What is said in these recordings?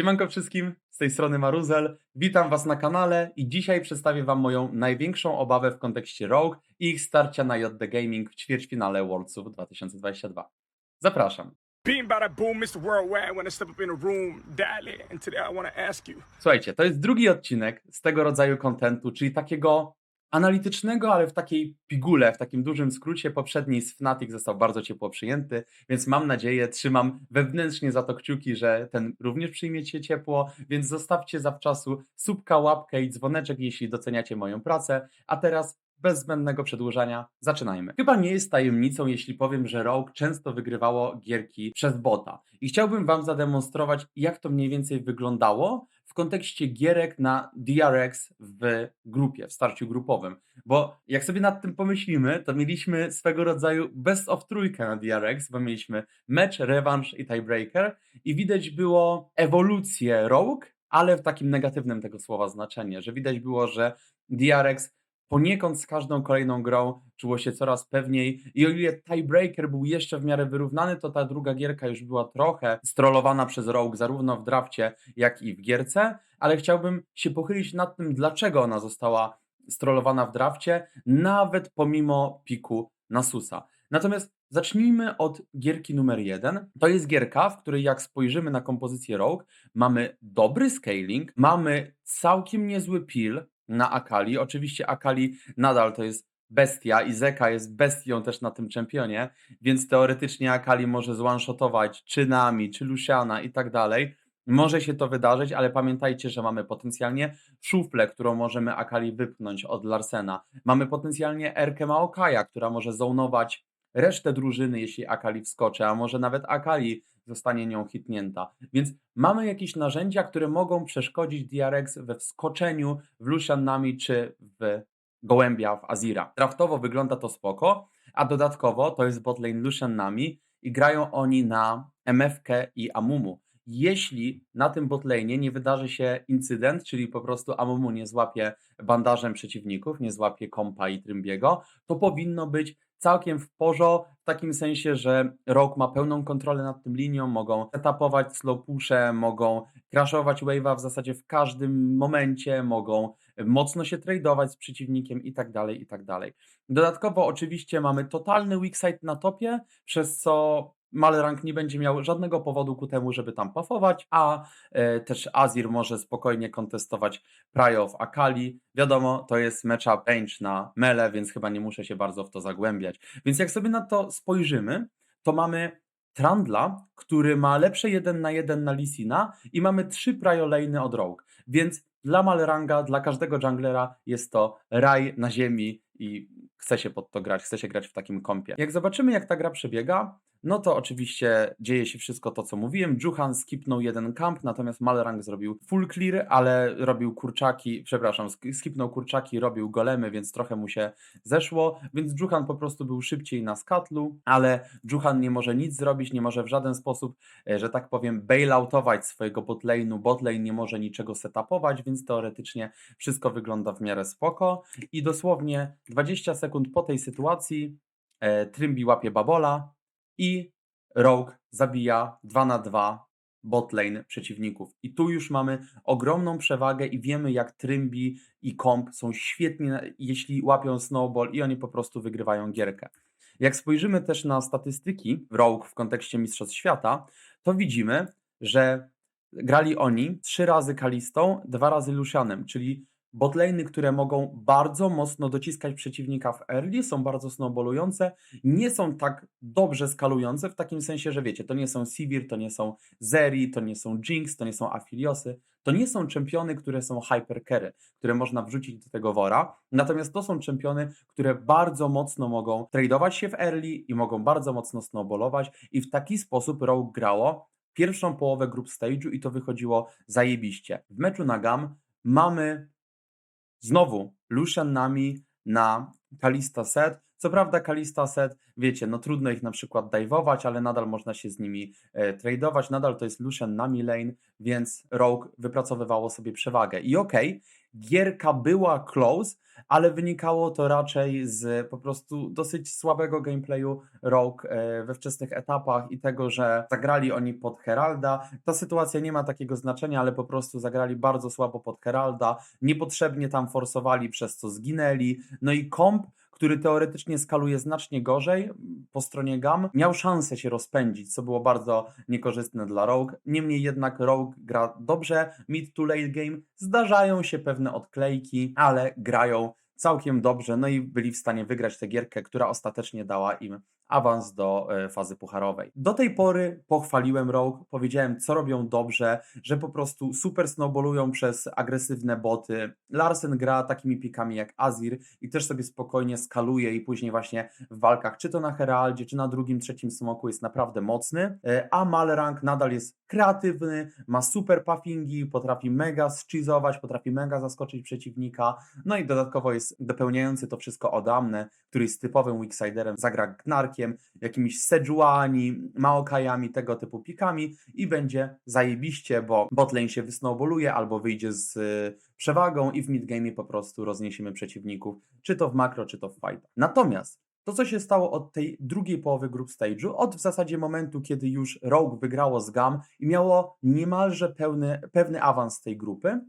Siemanko wszystkim, z tej strony Maruzel. Witam Was na kanale i dzisiaj przedstawię Wam moją największą obawę w kontekście Rogue i ich starcia na JD Gaming w ćwierćfinale Worldsów 2022. Zapraszam. Słuchajcie, to jest drugi odcinek z tego rodzaju kontentu, czyli takiego analitycznego, ale w takiej pigule, w takim dużym skrócie. Poprzedni z Fnatic został bardzo ciepło przyjęty, więc mam nadzieję, trzymam wewnętrznie za to kciuki, że ten również przyjmiecie ciepło, więc zostawcie zawczasu subka, łapkę i dzwoneczek, jeśli doceniacie moją pracę. A teraz bez zbędnego przedłużania, zaczynajmy. Chyba nie jest tajemnicą, jeśli powiem, że Rogue często wygrywało gierki przez bota. I chciałbym Wam zademonstrować, jak to mniej więcej wyglądało w kontekście gierek na DRX w grupie, w starciu grupowym. Bo jak sobie nad tym pomyślimy, to mieliśmy swego rodzaju best of trójkę na DRX, bo mieliśmy mecz, rewanż i tiebreaker i widać było ewolucję Rogue, ale w takim negatywnym tego słowa znaczeniu, że widać było, że DRX poniekąd z każdą kolejną grą czuło się coraz pewniej i o ile tiebreaker był jeszcze w miarę wyrównany, to ta druga gierka już była trochę strollowana przez Rogue, zarówno w drafcie, jak i w gierce, ale chciałbym się pochylić nad tym, dlaczego ona została strollowana w drafcie, nawet pomimo piku Nasusa. Natomiast zacznijmy od gierki numer jeden. To jest gierka, w której jak spojrzymy na kompozycję Rogue, mamy dobry scaling, mamy całkiem niezły pil, na Akali. Oczywiście Akali nadal to jest bestia i Zeka jest bestią też na tym czempionie, więc teoretycznie Akali może zwanshotować czy Nami, czy Luciana i tak dalej. Może się to wydarzyć, ale pamiętajcie, że mamy potencjalnie szuflę, którą możemy Akali wypchnąć od Larsena. Mamy potencjalnie Erkę Maokaja, która może zonować resztę drużyny, jeśli Akali wskoczy, a może nawet Akali zostanie nią hitnięta. Więc mamy jakieś narzędzia, które mogą przeszkodzić DRX we wskoczeniu w Lucian Nami czy w Gołębia w Azira. Draftowo wygląda to spoko, a dodatkowo to jest botlane Lucian Nami i grają oni na MFK i Amumu. Jeśli na tym botlane nie wydarzy się incydent, czyli po prostu Amumu nie złapie bandażem przeciwników, nie złapie Kompa i Trymbiego, to powinno być całkiem w porządku, w takim sensie, że Rogue ma pełną kontrolę nad tym linią, mogą setupować slow pusze, mogą crashować wave'a w zasadzie w każdym momencie, mogą mocno się tradeować z przeciwnikiem i tak dalej, i tak dalej. Dodatkowo oczywiście mamy totalny weak side na topie, przez co Malrank nie będzie miał żadnego powodu ku temu, żeby tam pafować, a e, też Azir może spokojnie kontestować Prio w Akali. Wiadomo, to jest matchup range na mele, więc chyba nie muszę się bardzo w to zagłębiać. Więc jak sobie na to spojrzymy, to mamy Trandla, który ma lepsze 1 na 1 na Lisina i mamy trzy Prio lane'y od Rogue. Więc dla Malranga, dla każdego junglera jest to raj na ziemi i chce się pod to grać, chce się grać w takim kompie. Jak zobaczymy, jak ta gra przebiega, no to oczywiście dzieje się wszystko to, co mówiłem. Juhan skipnął jeden kamp, natomiast Malrang zrobił full clear, ale robił kurczaki, przepraszam, sk- skipnął kurczaki, robił golemy, więc trochę mu się zeszło, więc Juhan po prostu był szybciej na skatlu, ale Juhan nie może nic zrobić, nie może w żaden sposób, e, że tak powiem, bailoutować swojego botlane'u, botlane nie może niczego setupować, więc teoretycznie wszystko wygląda w miarę spoko. I dosłownie 20 sekund po tej sytuacji e, Trymbi łapie babola, i Rogue zabija 2 na 2 botlane przeciwników. I tu już mamy ogromną przewagę i wiemy jak Trymbi i Komp są świetni, jeśli łapią snowball i oni po prostu wygrywają gierkę. Jak spojrzymy też na statystyki Rogue w kontekście Mistrzostw Świata, to widzimy, że grali oni trzy razy Kalistą, dwa razy Lucianem, czyli Botlane'y, które mogą bardzo mocno dociskać przeciwnika w early, są bardzo snowballujące, nie są tak dobrze skalujące, w takim sensie, że wiecie, to nie są Sivir, to nie są Zeri, to nie są Jinx, to nie są Apheliosy, to nie są czempiony, które są hypercarry, które można wrzucić do tego wora, natomiast to są czempiony, które bardzo mocno mogą tradeować się w early i mogą bardzo mocno snowballować i w taki sposób Rogue grało pierwszą połowę group stage'u i to wychodziło zajebiście. W meczu na GAM mamy Znowu Lucian Nami na Kalista set. Co prawda Kalista set, wiecie, no trudno ich na przykład dive'ować, ale nadal można się z nimi e, tradeować, nadal to jest Lucian nami lane, więc Rogue wypracowywało sobie przewagę. I okej, gierka była close, ale wynikało to raczej z po prostu dosyć słabego gameplayu Rogue e, we wczesnych etapach i tego, że zagrali oni pod Heralda. Ta sytuacja nie ma takiego znaczenia, ale po prostu zagrali bardzo słabo pod Heralda, niepotrzebnie tam forsowali, przez co zginęli. No i komp, który teoretycznie skaluje znacznie gorzej po stronie GAM, miał szansę się rozpędzić, co było bardzo niekorzystne dla Rogue. Niemniej jednak Rogue gra dobrze, mid to late game, zdarzają się pewne odklejki, ale grają całkiem dobrze, no i byli w stanie wygrać tę gierkę, która ostatecznie dała im awans do e, fazy pucharowej. Do tej pory pochwaliłem Rogue, powiedziałem co robią dobrze, że po prostu super snowballują przez agresywne boty. Larsen gra takimi pikami jak Azir i też sobie spokojnie skaluje i później właśnie w walkach, czy to na Heraldzie, czy na drugim, trzecim smoku jest naprawdę mocny, E, a Malrank nadal jest kreatywny, ma super puffingi, potrafi mega schizować, potrafi mega zaskoczyć przeciwnika, no i dodatkowo jest dopełniający to wszystko Odamne, który jest typowym Weeksiderem, zagra Gnarkiem, jakimiś Sejuani, Maokajami, tego typu pikami i będzie zajebiście, bo botlane się wysnowboluje albo wyjdzie z y, przewagą i w midgame po prostu rozniesiemy przeciwników, czy to w makro, czy to w fight. Natomiast to, co się stało od tej drugiej połowy group stage'u, od w zasadzie momentu, kiedy już Rogue wygrało z GAM i miało niemalże pełny, pewny awans tej grupy,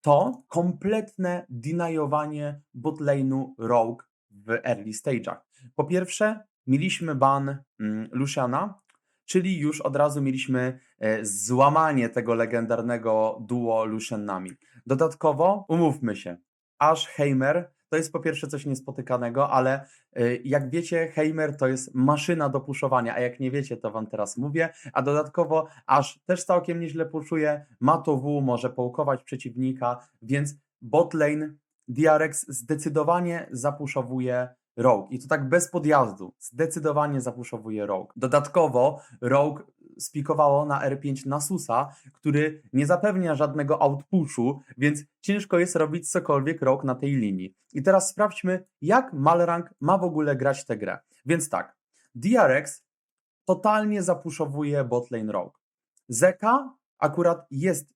to kompletne denajowanie botlane'u Rogue w early stage'ach. Po pierwsze, mieliśmy ban mm, Luciana, czyli już od razu mieliśmy e, złamanie tego legendarnego duo Lucianami. Dodatkowo, umówmy się, Ash Heimer to jest po pierwsze coś niespotykanego, ale e, jak wiecie, Heimer to jest maszyna do puszowania, a jak nie wiecie, to wam teraz mówię, a dodatkowo Ash też całkiem nieźle puszuje, ma to W, może połkować przeciwnika, więc botlane DRX zdecydowanie zapuszowuje Rogue i to tak bez podjazdu, zdecydowanie zapuszowuje Rogue. Dodatkowo Rogue spikowało na R5 Nasusa, który nie zapewnia żadnego outpushu, więc ciężko jest robić cokolwiek Rogue na tej linii. I teraz sprawdźmy, jak Malrank ma w ogóle grać tę grę. Więc tak, DRX totalnie zapuszowuje botlane Rogue. Zeka akurat jest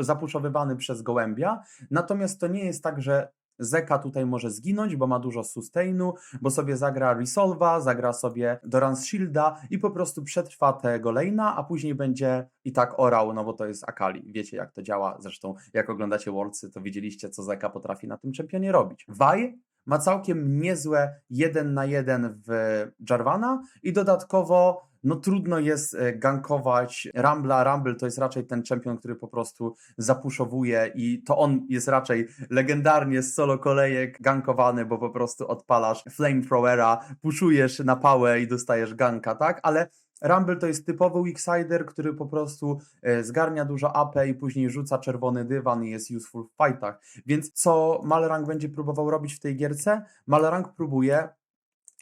zapuszowywany przez Gołębia, natomiast to nie jest tak, że Zeka tutaj może zginąć, bo ma dużo sustainu, bo sobie zagra Resolva, zagra sobie Doran's Shielda i po prostu przetrwa tego lane'a, a później będzie i tak orał, no bo to jest Akali. Wiecie jak to działa, zresztą jak oglądacie Worldsy, to widzieliście co Zeka potrafi na tym czempionie robić. Vi ma całkiem niezłe 1 na 1 w Jarvana i dodatkowo no trudno jest e, gankować Rambla. Rumble to jest raczej ten czempion, który po prostu zapuszowuje i to on jest raczej legendarnie z solo kolejek gankowany, bo po prostu odpalasz flamethrowera, puszujesz na pałę i dostajesz ganka, tak? Ale Rumble to jest typowy Weeksider, który po prostu e, zgarnia dużo AP i później rzuca czerwony dywan i jest useful w fightach. Więc co Malrank będzie próbował robić w tej gierce? Malrank próbuje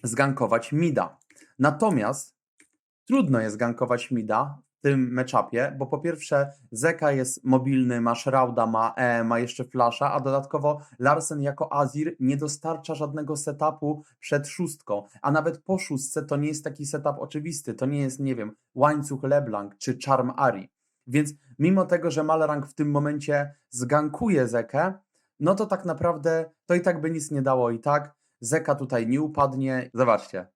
zgankować Mida. Natomiast trudno jest gankować Mida tym meczapie, bo po pierwsze Zeka jest mobilny, ma Shrouda, ma E, ma jeszcze Flasha, a dodatkowo Larsen jako Azir nie dostarcza żadnego setupu przed szóstką, a nawet po szóstce to nie jest taki setup oczywisty, to nie jest, nie wiem, łańcuch LeBlanc czy Charm Ari. Więc mimo tego, że Malrank w tym momencie zgankuje Zekę, no to tak naprawdę to i tak by nic nie dało i tak. Zeka tutaj nie upadnie. Zobaczcie.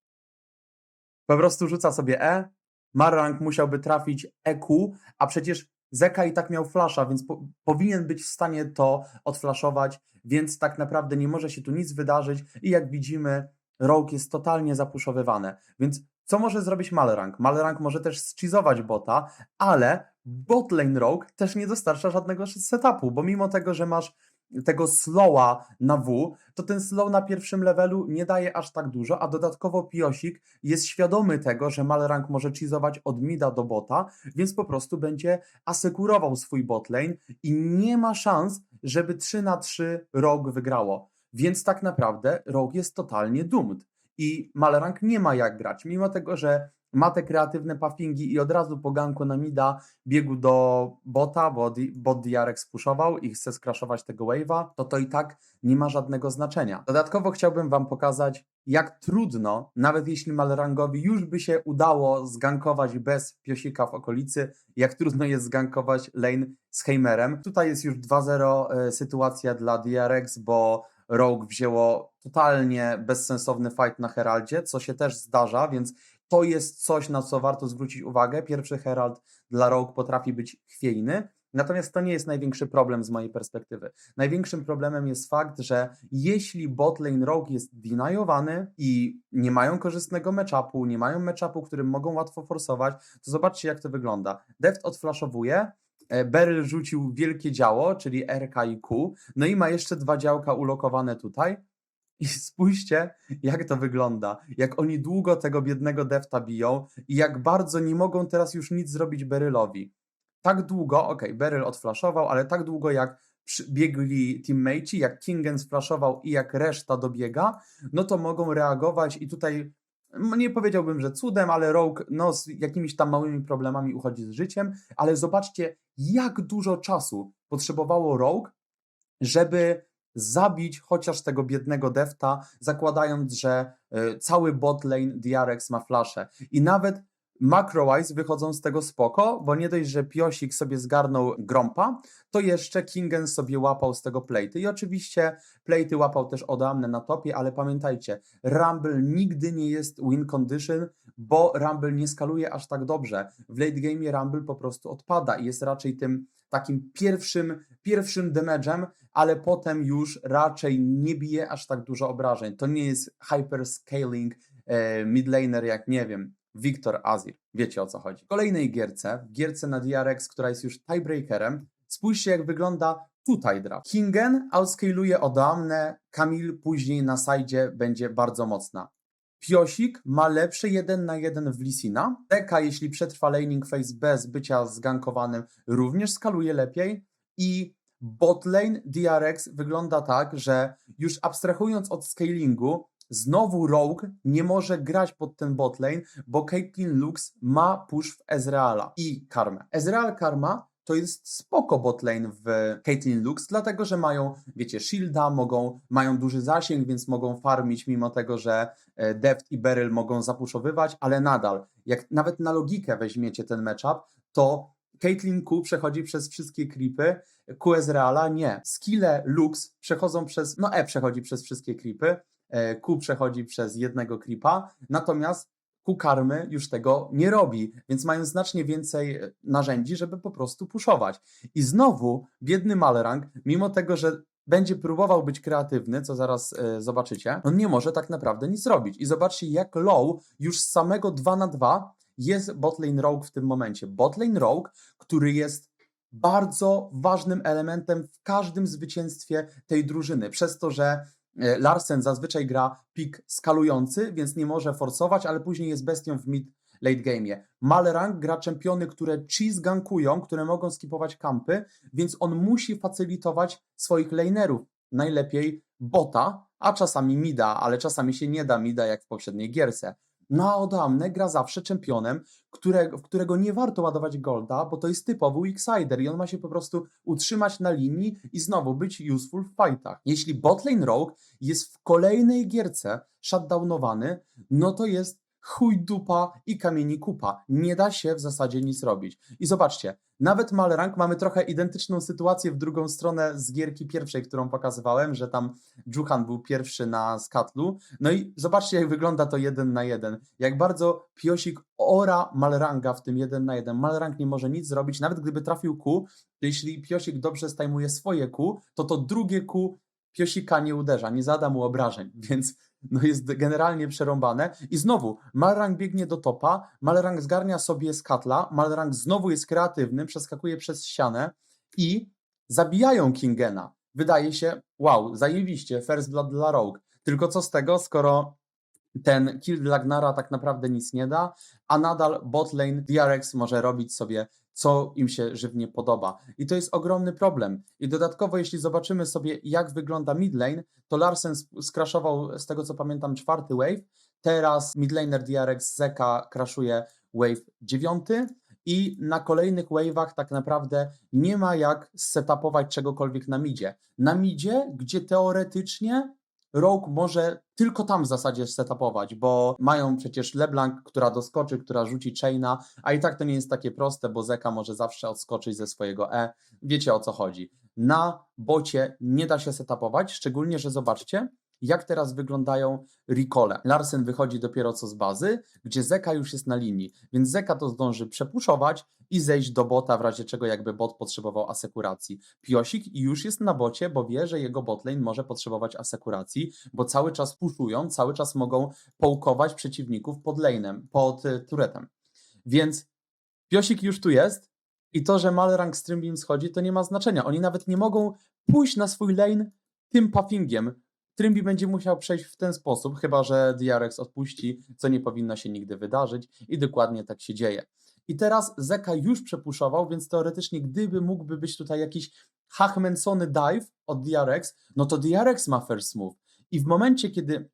Po prostu rzuca sobie E. Marrank musiałby trafić EQ, a przecież Zeka i tak miał flasha, więc po, powinien być w stanie to odflaszować, więc tak naprawdę nie może się tu nic wydarzyć i jak widzimy, Rogue jest totalnie zapuszowywane. Więc co może zrobić Malrank? Malrank może też schizować bota, ale botlane Rogue też nie dostarcza żadnego setupu, bo mimo tego, że masz tego slowa na W, to ten slow na pierwszym levelu nie daje aż tak dużo, a dodatkowo Piosik jest świadomy tego, że Malrank może cheezować od mida do bota, więc po prostu będzie asekurował swój botlane i nie ma szans, żeby 3 na 3 Rogue wygrało. Więc tak naprawdę Rogue jest totalnie doomed i Malrank nie ma jak grać, mimo tego, że ma te kreatywne puffingi i od razu po ganku na mida biegł do bota, bo di- bot DRX puszował i chce skraszować tego wave'a, to to i tak nie ma żadnego znaczenia. Dodatkowo chciałbym wam pokazać, jak trudno, nawet jeśli Malrangowi już by się udało zgankować bez piosika w okolicy, jak trudno jest zgankować lane z Heimerem. Tutaj jest już 2-0 e, sytuacja dla DRX, bo Rogue wzięło totalnie bezsensowny fight na Heraldzie, co się też zdarza, więc to jest coś, na co warto zwrócić uwagę. Pierwszy Herald dla Rogue potrafi być chwiejny, natomiast to nie jest największy problem z mojej perspektywy. Największym problemem jest fakt, że jeśli botlane Rogue jest deniowany i nie mają korzystnego matchupu, nie mają matchupu, którym mogą łatwo forsować, to zobaczcie jak to wygląda. Deft odflaszowuje, e, Beryl rzucił wielkie działo, czyli RK i Q, no i ma jeszcze dwa działka ulokowane tutaj. I spójrzcie, jak to wygląda. Jak oni długo tego biednego Defta biją i jak bardzo nie mogą teraz już nic zrobić Berylowi. Tak długo, okej, Beryl odflaszował, ale tak długo jak biegli teammateci, jak Kingen sflaszował i jak reszta dobiega, no to mogą reagować i tutaj nie powiedziałbym, że cudem, ale Rogue no, z jakimiś tam małymi problemami uchodzi z życiem, ale zobaczcie, jak dużo czasu potrzebowało Rogue, żeby zabić chociaż tego biednego defta, zakładając, że y, cały bot lane DRX ma flaszę. I nawet macro-wise wychodzą z tego spoko, bo nie dość, że Piosik sobie zgarnął Grompa, to jeszcze Kingen sobie łapał z tego plejty. I oczywiście plejty łapał też Odamne na topie, ale pamiętajcie, Rumble nigdy nie jest win condition, bo Rumble nie skaluje aż tak dobrze. W late game Rumble po prostu odpada i jest raczej tym takim pierwszym, pierwszym damage'em, ale potem już raczej nie bije aż tak dużo obrażeń. To nie jest hyperscaling e, midlaner jak, nie wiem, Victor Azir. Wiecie o co chodzi. W kolejnej gierce, w gierce na DRX, która jest już tiebreakerem, spójrzcie jak wygląda tutaj draft. Kingen outscaluje Odoamne, Kamil później na sajdzie będzie bardzo mocna. Piosik ma lepszy 1 na 1 w Lisina. Deka, jeśli przetrwa laning phase bez bycia zgankowanym, również skaluje lepiej. I botlane DRX wygląda tak, że już abstrahując od scalingu, znowu Rogue nie może grać pod ten botlane, bo Caitlyn Lux ma push w Ezreala i Karmę. Ezreal Karma to jest spoko botlane w Caitlyn Lux, dlatego że mają, wiecie, shielda, mogą, mają duży zasięg, więc mogą farmić, mimo tego, że e, Deft i Beryl mogą zapuszowywać, ale nadal, jak nawet na logikę weźmiecie ten matchup, to Caitlyn Q przechodzi przez wszystkie creepy, Q Ezreala nie. Skille Lux przechodzą przez, no E przechodzi przez wszystkie creepy, e, Q przechodzi przez jednego creepa, natomiast Q Karmy już tego nie robi, więc mają znacznie więcej e, narzędzi, żeby po prostu puszować. I znowu biedny Malrang, mimo tego, że będzie próbował być kreatywny, co zaraz e, zobaczycie, on nie może tak naprawdę nic robić. I zobaczcie, jak low już z samego 2 na 2 jest botlane Rogue w tym momencie. Botlane Rogue, który jest bardzo ważnym elementem w każdym zwycięstwie tej drużyny, przez to, że Larsen zazwyczaj gra pik skalujący, więc nie może forsować, ale później jest bestią w mid late game'ie. Malrang gra czempiony, które cheese gankują, które mogą skipować kampy, więc on musi facylitować swoich lanerów. Najlepiej bota, a czasami mida, ale czasami się nie da mida jak w poprzedniej gierce. No a gra zawsze czempionem, które, w którego nie warto ładować golda, bo to jest typowy weaksider i on ma się po prostu utrzymać na linii i znowu być useful w fightach. Jeśli botlane Rogue jest w kolejnej gierce shutdownowany, no to jest chuj dupa i kamieni kupa. Nie da się w zasadzie nic robić. I zobaczcie, nawet Malrank mamy trochę identyczną sytuację w drugą stronę z gierki pierwszej, którą pokazywałem, że tam Juhan był pierwszy na skatlu. No i zobaczcie, jak wygląda to jeden na jeden. Jak bardzo Piosik ora Malranga w tym jeden na jeden. Malrang nie może nic zrobić, nawet gdyby trafił Q, to jeśli Piosik dobrze stajmuje swoje Q, to to drugie Q Piosika nie uderza, nie zada mu obrażeń, więc no jest generalnie przerąbane. I znowu, Malrang biegnie do topa, Malrang zgarnia sobie skatla, Malrang znowu jest kreatywny, przeskakuje przez ścianę i zabijają Kingena. Wydaje się, wow, zajebiście, first blood dla Rogue. Tylko co z tego, skoro ten kill dla Gnara tak naprawdę nic nie da, a nadal botlane DRX może robić sobie co im się żywnie podoba. I to jest ogromny problem. I dodatkowo, jeśli zobaczymy sobie, jak wygląda midlane, to Larsen sk- skraszował, z tego co pamiętam, czwarty wave, Teraz midlaner DRX Zeka crashuje wave 9 i na kolejnych wave'ach tak naprawdę nie ma jak setupować czegokolwiek na midzie. Na midzie, gdzie teoretycznie Rogue może tylko tam w zasadzie setupować, bo mają przecież LeBlanc, która doskoczy, która rzuci chaina, a i tak to nie jest takie proste, bo Zeka może zawsze odskoczyć ze swojego E. Wiecie o co chodzi. Na bocie nie da się setupować, szczególnie, że zobaczcie, jak teraz wyglądają recole. Larsen wychodzi dopiero co z bazy, gdzie Zeka już jest na linii, więc Zeka to zdąży przepuszować i zejść do bota, w razie czego jakby bot potrzebował asekuracji. Piosik już jest na bocie, bo wie, że jego botlane może potrzebować asekuracji, bo cały czas puszują, cały czas mogą połkować przeciwników pod lane'em, pod y, turetem. Więc Piosik już tu jest i to, że Malrank Streambeam schodzi, to nie ma znaczenia. Oni nawet nie mogą pójść na swój lane tym puffingiem. Trimby będzie musiał przejść w ten sposób, chyba że DRX odpuści, co nie powinno się nigdy wydarzyć i dokładnie tak się dzieje. I teraz Zeka już przepuszował, więc teoretycznie gdyby mógłby być tutaj jakiś hachmęcony dive od DRX, no to DRX ma first move. I w momencie, kiedy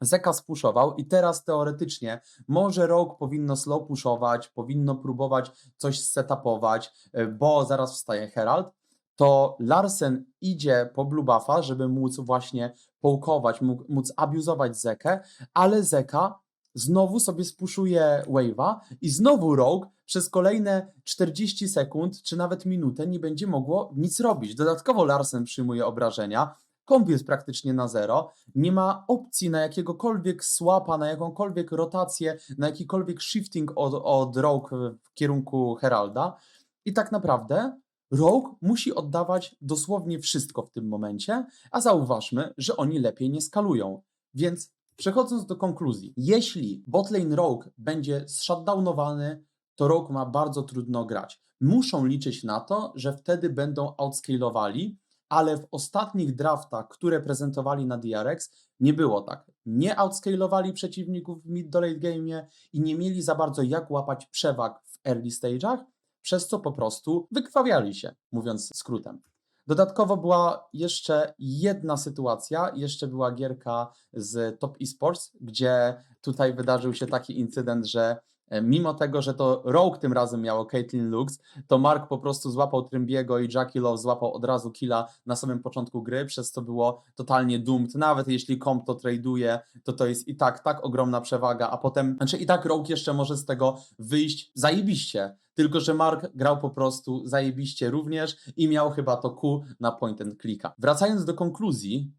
Zeka spuszował i teraz teoretycznie może Rogue powinno slow pushować, powinno próbować coś setupować, bo zaraz wstaje Herald, to Larsen idzie po blue żeby móc właśnie połkować, móc abuzować Zekę, ale Zeka znowu sobie spuszuje wave'a i znowu Rogue przez kolejne 40 sekund, czy nawet minutę nie będzie mogło nic robić. Dodatkowo Larsen przyjmuje obrażenia, komp jest praktycznie na zero, nie ma opcji na jakiegokolwiek swapa, na jakąkolwiek rotację, na jakikolwiek shifting od, od Rogue w kierunku Heralda i tak naprawdę Rogue musi oddawać dosłownie wszystko w tym momencie, a zauważmy, że oni lepiej nie skalują. Więc przechodząc do konkluzji, jeśli botlane Rogue będzie shutdownowany, to Rogue ma bardzo trudno grać. Muszą liczyć na to, że wtedy będą outscalowali, ale w ostatnich draftach, które prezentowali na DRX, nie było tak. Nie outscalowali przeciwników w mid do late game'ie i nie mieli za bardzo jak łapać przewag w early stage'ach, przez co po prostu wykrwawiali się, mówiąc skrótem. Dodatkowo była jeszcze jedna sytuacja, jeszcze była gierka z Top Esports, gdzie tutaj wydarzył się taki incydent, że mimo tego, że to Rogue tym razem miało Caitlyn Lux, to Mark po prostu złapał Trymbiego i Jackie Love złapał od razu killa na samym początku gry, przez co było totalnie doomed. Nawet jeśli komp to traduje, to to jest i tak tak ogromna przewaga, a potem, znaczy i tak Rogue jeszcze może z tego wyjść zajebiście, tylko że Mark grał po prostu zajebiście również i miał chyba to Q na point and clicka. Wracając do konkluzji,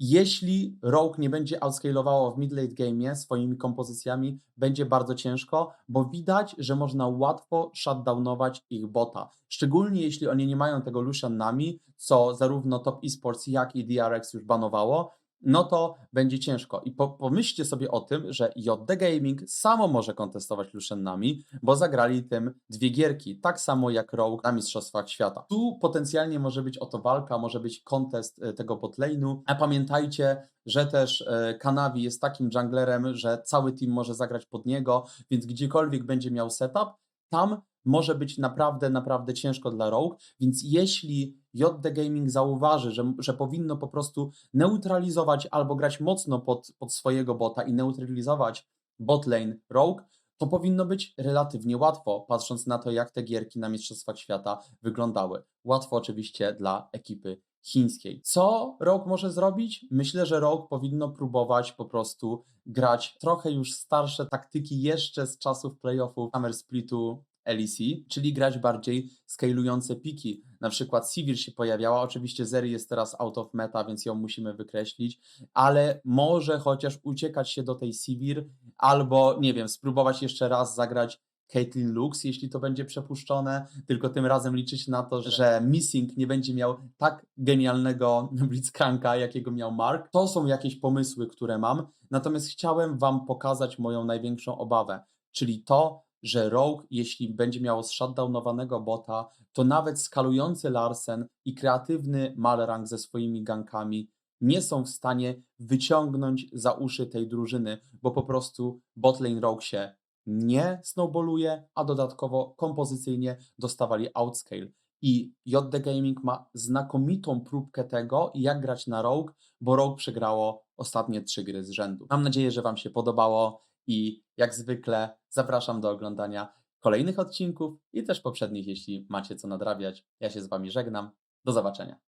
jeśli Rogue nie będzie outscalowało w mid-late game swoimi kompozycjami, będzie bardzo ciężko, bo widać, że można łatwo shutdownować ich bota. Szczególnie jeśli oni nie mają tego Lucian Nami, co zarówno Top Esports, jak i DRX już banowało, no to będzie ciężko. I po, pomyślcie sobie o tym, że JD Gaming samo może kontestować Lucianami, bo zagrali tym dwie gierki, tak samo jak Rogue na Mistrzostwach Świata. Tu potencjalnie może być o to walka, może być kontest e, tego botlane'u, a pamiętajcie, że też e, Kanavi jest takim junglerem, że cały team może zagrać pod niego, więc gdziekolwiek będzie miał setup, tam może być naprawdę, naprawdę ciężko dla Rogue, więc jeśli JD Gaming zauważy, że, że powinno po prostu neutralizować albo grać mocno pod, pod swojego bota i neutralizować botlane Rogue, to powinno być relatywnie łatwo, patrząc na to, jak te gierki na Mistrzostwach Świata wyglądały. Łatwo oczywiście dla ekipy chińskiej. Co Rogue może zrobić? Myślę, że Rogue powinno próbować po prostu grać trochę już starsze taktyki jeszcze z czasów playoffów Summer Splitu LEC, czyli grać bardziej scalujące piki. Na przykład Sivir się pojawiała, oczywiście Zeri jest teraz out of meta, więc ją musimy wykreślić, ale może chociaż uciekać się do tej Sivir, albo nie wiem, spróbować jeszcze raz zagrać Caitlyn Lux, jeśli to będzie przepuszczone, tylko tym razem liczyć na to, że Missing nie będzie miał tak genialnego Blitzcranka, jakiego miał Mark. To są jakieś pomysły, które mam, natomiast chciałem Wam pokazać moją największą obawę, czyli to, że Rogue, jeśli będzie miało shutdownowanego bota, to nawet skalujący Larsen i kreatywny Malrank ze swoimi gankami nie są w stanie wyciągnąć za uszy tej drużyny, bo po prostu botlane Rogue się nie snowballuje, a dodatkowo kompozycyjnie dostawali outscale. I JD Gaming ma znakomitą próbkę tego, jak grać na Rogue, bo Rogue przegrało ostatnie trzy gry z rzędu. Mam nadzieję, że Wam się podobało i jak zwykle zapraszam do oglądania kolejnych odcinków i też poprzednich, jeśli macie co nadrabiać. Ja się z Wami żegnam. Do zobaczenia.